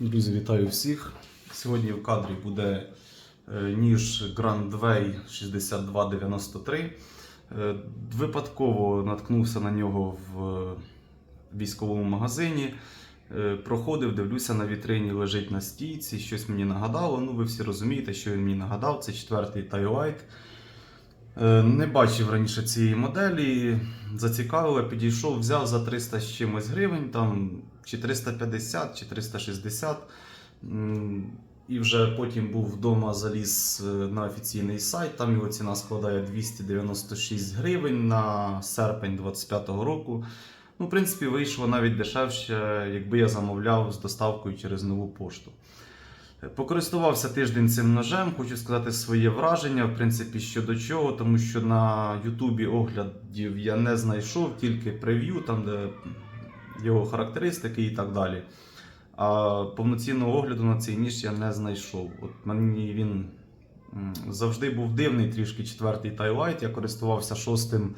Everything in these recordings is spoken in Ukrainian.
Друзі, вітаю всіх. Сьогодні в кадрі буде е, ніж Grand Way 6293. Е, Випадково наткнувся на нього в військовому магазині. Е, Проходив, дивлюся, на вітрині лежить на стійці, щось мені нагадало. Ну, ви всі розумієте, що він мені нагадав. Це четвертий Тайлайт. Е, Не бачив раніше цієї моделі, зацікавило, підійшов, взяв за 300 з чимось гривень, там чи 350, чи 360. І вже потім був вдома, заліз е, на офіційний сайт. Там його ціна складає 296 гривень на серпень 25-го року. Ну, в принципі, вийшло навіть дешевше, якби я замовляв з доставкою через нову пошту. Покористувався тиждень цим ножем, хочу сказати своє враження, в принципі, щодо чого, тому що на Ютубі оглядів я не знайшов, тільки прев'ю, там де його характеристики і так далі. А повноцінного огляду на цей ніж я не знайшов. От мені він завжди був дивний трішки четвертий Тайлайт. Я користувався шостим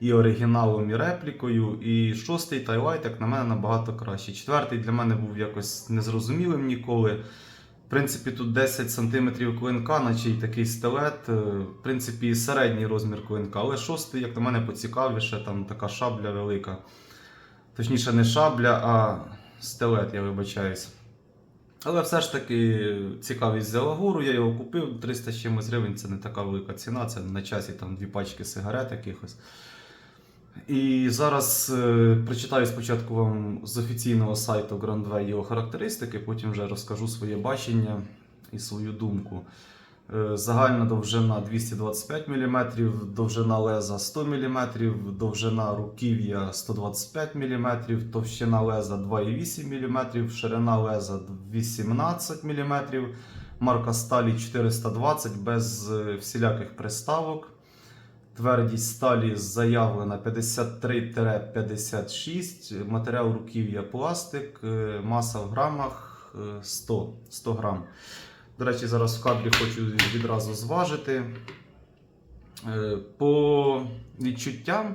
і оригіналом, і реплікою. І шостий Тайлайт, як на мене, набагато краще. Четвертий для мене був якось незрозумілим ніколи. В принципі, тут 10 см клинка, наче й такий стилет. Е, В принципі, середній розмір клинка, але шостий, як на мене, поцікавіше, там така шабля велика. Точніше, не шабля, а стилет, я вибачаюсь. Але все ж таки цікавість взяла гору, я його купив 300 з чимось гривень, це не така велика ціна, це на часі там дві пачки сигарет якихось. І зараз е, прочитаю спочатку вам з офіційного сайту Grand Way його характеристики, потім вже розкажу своє бачення і свою думку. Е, Загальна довжина 225 мм, довжина леза 100 мм, довжина руків'я 125 мм, товщина леза 2,8 мм, ширина леза 18 мм, марка сталі 420 без е, всіляких приставок. Твердість сталі заявлена 53-56, матеріал руків'я пластик, е, маса в грамах е, 100, 100 грам. До речі, зараз в кадрі хочу відразу зважити. Е, По відчуттям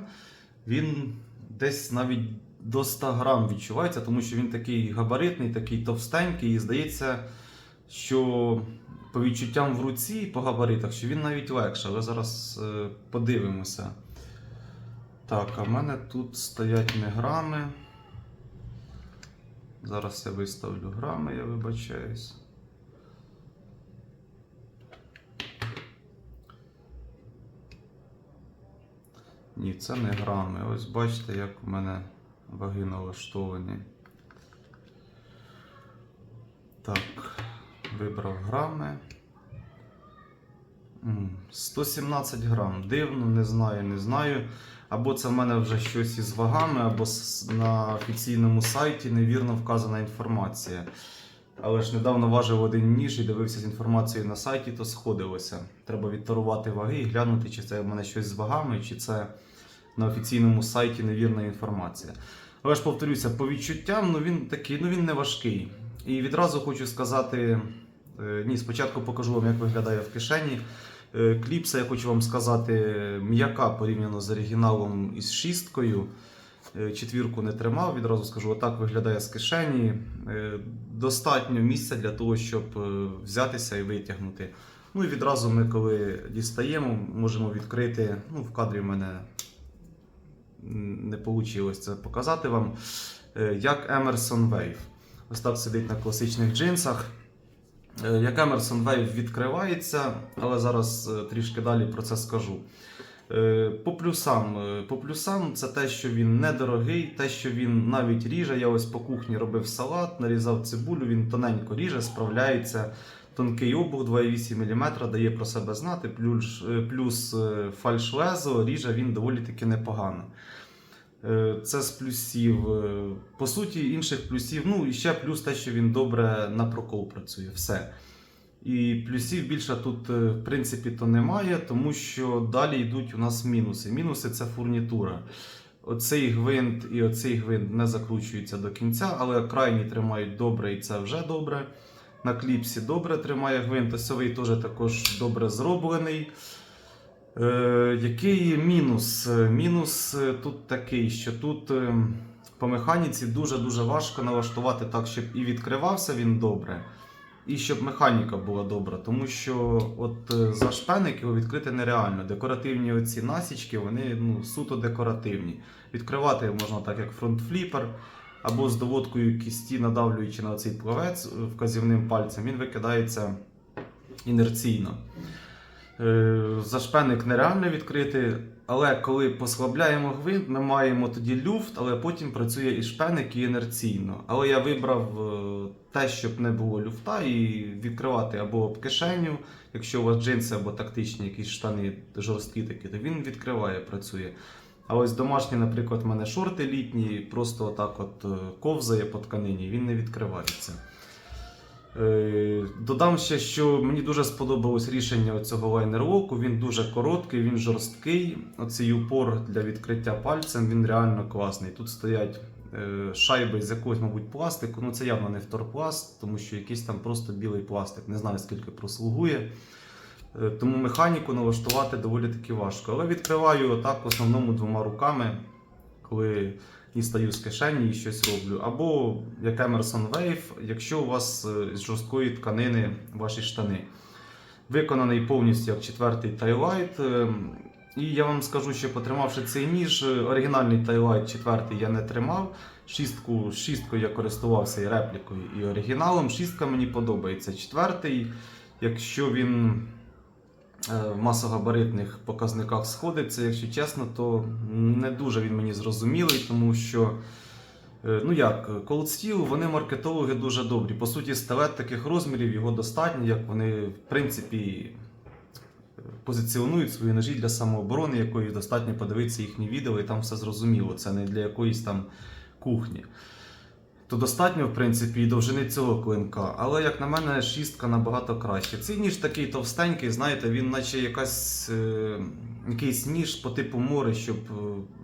він десь навіть до 100 грам відчувається, тому що він такий габаритний, такий товстенький, і здається, що по відчуттям в руці, і по габаритах, що він навіть легше, але зараз е, подивимося. Так, а в мене тут стоять не грами. Зараз я виставлю грами, я вибачаюсь. Ні, це не грами. Ось бачите, як у мене ваги налаштовані. Так, вибрав грами. 117 грам. Дивно, не знаю, не знаю. Або це в мене вже щось із вагами, або на офіційному сайті невірно вказана інформація. Але ж недавно важив один ніж і дивився з інформацією на сайті, то сходилося. Треба відтарувати ваги і глянути, чи це в мене щось з вагами, чи це на офіційному сайті невірна інформація. Але ж повторюся, по відчуттям ну він такий, ну він не важкий. І відразу хочу сказати: ні, спочатку покажу вам, як виглядає в кишені. Е, Кліпса, я хочу вам сказати, м'яка порівняно з оригіналом із шісткою. Е, Четвірку не тримав, відразу скажу, отак виглядає з кишені. Е, Достатньо місця для того, щоб е, взятися і витягнути. Ну і відразу ми, коли дістаємо, можемо відкрити. Ну, в кадрі в мене не вийшло це показати вам. е, Як Emerson Wave. Ось так сидить на класичних джинсах. Е, Як Emerson Wave відкривається, але зараз е, трішки далі про це скажу. Е, По плюсам, по плюсам це те, що він недорогий, те, що він навіть ріже. Я ось по кухні робив салат, нарізав цибулю, він тоненько ріже, справляється. Тонкий обух 2,8 мм дає про себе знати, плюс, плюс фальш-лезо ріже він доволі таки непогано. Е, Це з плюсів. Е, По суті, інших плюсів. Ну і ще плюс те, що він добре на прокол працює. Все. І плюсів більше тут, е, в принципі, то немає, тому що далі йдуть у нас мінуси. Мінуси це фурнітура. Оцей гвинт і оцей гвинт не закручуються до кінця, але крайні тримають добре, і це вже добре. На кліпсі добре тримає гвинт, осьовий теж також добре зроблений. Е, який мінус? Мінус е, тут такий, що тут е, по механіці дуже-дуже важко налаштувати так, щоб і відкривався він добре, і щоб механіка була добра. Тому що от за шпеник його відкрити нереально. Декоративні оці насічки, вони ну, суто декоративні. Відкривати можна так, як фронтфліпер, або з доводкою кісті, надавлюючи на цей плавець вказівним пальцем, він викидається інерційно. Е, Зашпеник нереально відкрити, але коли послабляємо гвинт, ми маємо тоді люфт, але потім працює і шпеник, і інерційно. Але я вибрав е, те, щоб не було люфта, і відкривати або об кишеню, якщо у вас джинси або тактичні якісь штани жорсткі такі, то він відкриває, працює. А ось домашні, наприклад, в мене шорти літні, просто отак от е, ковзає по тканині, він не відкривається. Е, Додам ще, що мені дуже сподобалось рішення цього лайнерлоку. Він дуже короткий, він жорсткий. Оцей упор для відкриття пальцем він реально класний. Тут стоять е, шайби з якогось, мабуть, пластику. Ну це явно не вторпласт, тому що якийсь там просто білий пластик. Не знаю скільки прослугує. Е, Тому механіку налаштувати доволі таки важко. Але відкриваю отак в основному двома руками, коли дістаю з кишені і щось роблю. Або як Emerson Wave, якщо у вас е, з жорсткої тканини ваші штани. Виконаний повністю як четвертий тайлайт. Е, І я вам скажу, що потримавши цей ніж, е, оригінальний тайлайт четвертий я не тримав. Шістку, шісткою я користувався і реплікою, і оригіналом. Шістка мені подобається. Четвертий, якщо він в масогабаритних показниках сходиться, якщо чесно, то не дуже він мені зрозумілий, тому що. е, Ну як, Cold Steel, вони маркетологи дуже добрі. По суті, стилет таких розмірів його достатньо, як вони, в принципі, е, позиціонують свої ножі для самооборони, якої достатньо подивитися їхні відео, і там все зрозуміло. Це не для якоїсь там кухні. То достатньо, в принципі, і довжини цього клинка. Але, як на мене, шістка набагато краще. Цей ніж такий товстенький, знаєте, він наче якась, е, якийсь ніж по типу мори, щоб е,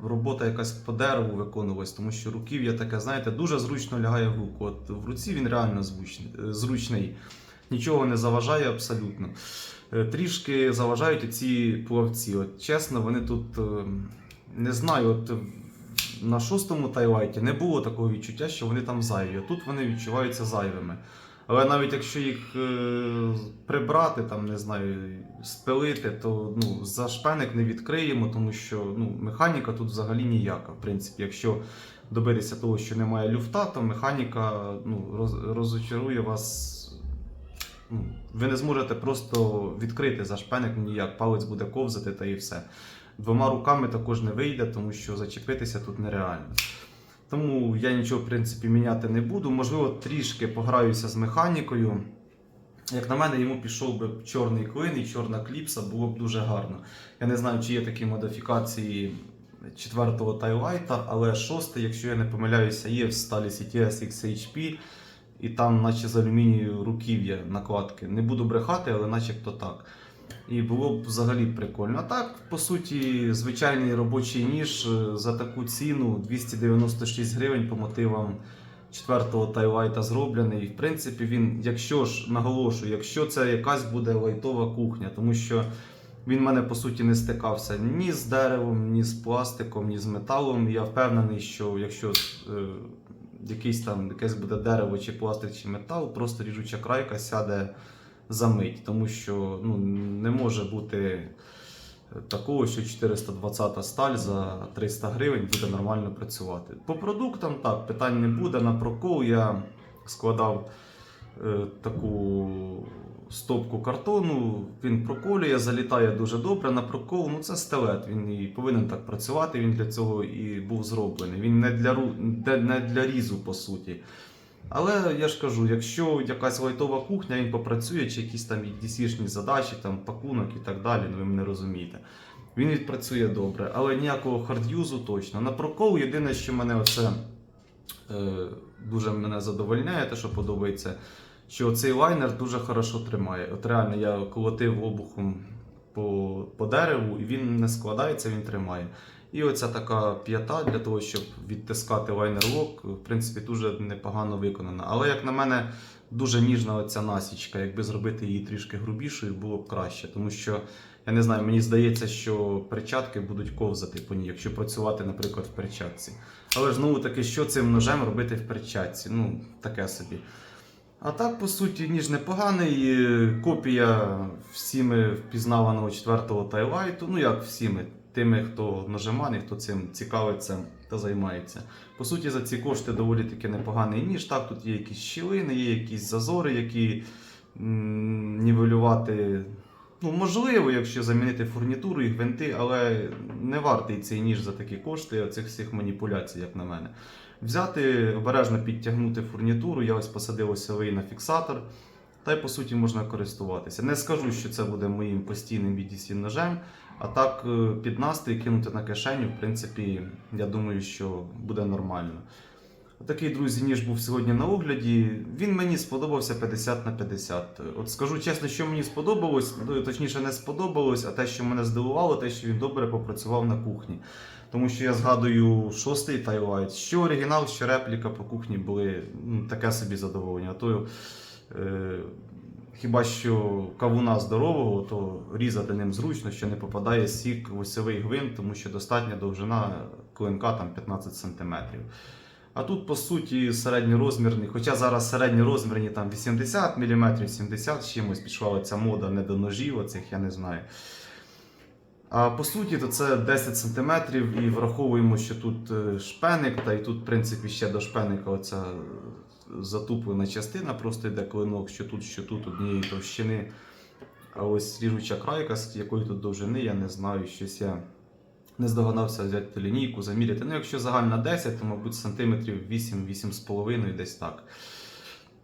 робота якась по дереву виконувалась, тому що руків'я таке, знаєте, дуже зручно лягає в руку. От в руці він реально е, зручний. Нічого не заважає абсолютно. Е, Трішки заважають ці плавці. От чесно, вони тут не знаю, от на шостому тайлайті не було такого відчуття, що вони там зайві. Тут вони відчуваються зайвими. Але навіть якщо їх е, прибрати, там, не знаю, спилити, то ну, за шпеник не відкриємо, тому що ну, механіка тут взагалі ніяка. В принципі, якщо добитися того, що немає люфта, то механіка ну, роз, розочарує вас. Ну, ви не зможете просто відкрити за шпеник ніяк, палець буде ковзати та і все. Двома руками також не вийде, тому що зачепитися тут нереально. Тому я нічого, в принципі, міняти не буду. Можливо, трішки пограюся з механікою. Як на мене, йому пішов би чорний клин і чорна кліпса, було б дуже гарно. Я не знаю, чи є такі модифікації четвертого тайлайта, але шостий, якщо я не помиляюся, є в сталі CTS XHP, і там, наче з алюмінію руків'я накладки. Не буду брехати, але начебто так. І було б взагалі прикольно. А так, по суті, звичайний робочий ніж е, за таку ціну 296 гривень по мотивам четвертого тайлайта зроблений. І, В принципі, він, якщо ж наголошую, якщо це якась буде лайтова кухня, тому що він в мене по суті не стикався ні з деревом, ні з пластиком, ні з металом. Я впевнений, що якщо е, якийсь там якесь буде дерево, чи пластик, чи метал, просто ріжуча крайка сяде за мить, тому що ну, не може бути такого, що 420 сталь за 300 гривень буде нормально працювати. По продуктам так, питань не буде. На прокол я складав е, таку стопку картону, він проколює, залітає дуже добре на прокол. Ну це стелет, він і повинен так працювати. Він для цього і був зроблений. Він не для, не для різу, по суті. Але я ж кажу, якщо якась лайтова кухня, він попрацює, чи якісь там DC-шні задачі, там пакунок і так далі, ну ви мене розумієте. Він відпрацює добре, але ніякого хардюзу точно. На прокол єдине, що мене оце е, дуже мене задовольняє, те, що подобається, що цей лайнер дуже хорошо тримає. От реально я колотив обухом по, по дереву, і він не складається, він тримає. І оця така п'ята для того, щоб відтискати лайнер-лок, в принципі, дуже непогано виконана. Але, як на мене, дуже ніжна оця насічка. Якби зробити її трішки грубішою, було б краще. Тому що Я не знаю, мені здається, що перчатки будуть ковзати по ній, якщо працювати, наприклад, в перчатці. Але ж знову таки, що цим ножем робити в перчатці? Ну, таке собі. А так, по суті, ніж непоганий. Копія всіми впізнаваного четвертого тайлайту. Ну як всіми, тими, хто нажиманий, хто цим цікавиться та займається. По суті, за ці кошти доволі таки непоганий ніж. Так, тут є якісь щілини, є якісь зазори, які нівелювати. Ну, можливо, якщо замінити фурнітуру і гвинти, але не вартий цей ніж за такі кошти, оцих всіх маніпуляцій, як на мене. Взяти, обережно підтягнути фурнітуру, я ось посадив осьовий на фіксатор, та й по суті можна користуватися. Не скажу, що це буде моїм постійним BDC ножем, а так е, під настрій кинути на кишеню, в принципі, я думаю, що буде нормально. Такий, друзі, ніж був сьогодні на огляді. Він мені сподобався 50 на 50. От скажу чесно, що мені сподобалось, ну, точніше, не сподобалось, а те, що мене здивувало, те, що він добре попрацював на кухні. Тому що я згадую шостий тайлайт, що оригінал, що репліка по кухні були таке собі задоволення. А то хіба що кавуна здорового, то різати ним зручно, що не попадає сік в осьовий гвинт, тому що достатня довжина клинка там 15 см. А тут, по суті, середньорозмірний, хоча зараз середньорозмірні там 80 мм, 70 з чимось пішла ця мода не до ножів, оцих я не знаю. А по суті, то це 10 см, і враховуємо, що тут е, шпеник, та і тут, в принципі, ще до шпеника оця затуплена частина, просто йде клинок, що тут, що тут однієї товщини. А ось ріжуча крайка, з якої тут довжини, я не знаю, щось я не здогадався взяти лінійку, заміряти. Ну, якщо загальна 10, то, мабуть, сантиметрів 8-8,5 десь так.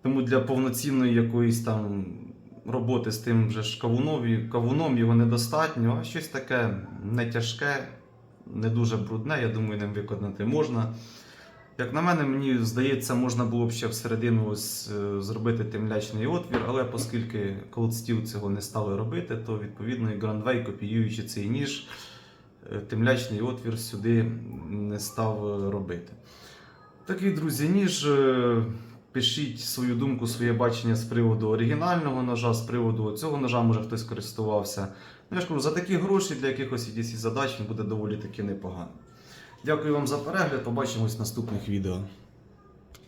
Тому для повноцінної якоїсь там роботи з тим же ж кавуном його недостатньо, а щось таке не тяжке, не дуже брудне, я думаю, ним виконати можна. Як на мене, мені здається, можна було б ще всередину ось е, зробити темлячний отвір, але оскільки Cold Steel цього не стали робити, то відповідно і Grandway, копіюючи цей ніж, е, темлячний отвір сюди не став е, робити. Такий, друзі, ніж. Пишіть свою думку, своє бачення з приводу оригінального ножа, з приводу цього ножа, може хтось користувався. Ну, я ж кажу, за такі гроші для якихось задач він буде доволі таки непогано. Дякую вам за перегляд, побачимось в наступних відео.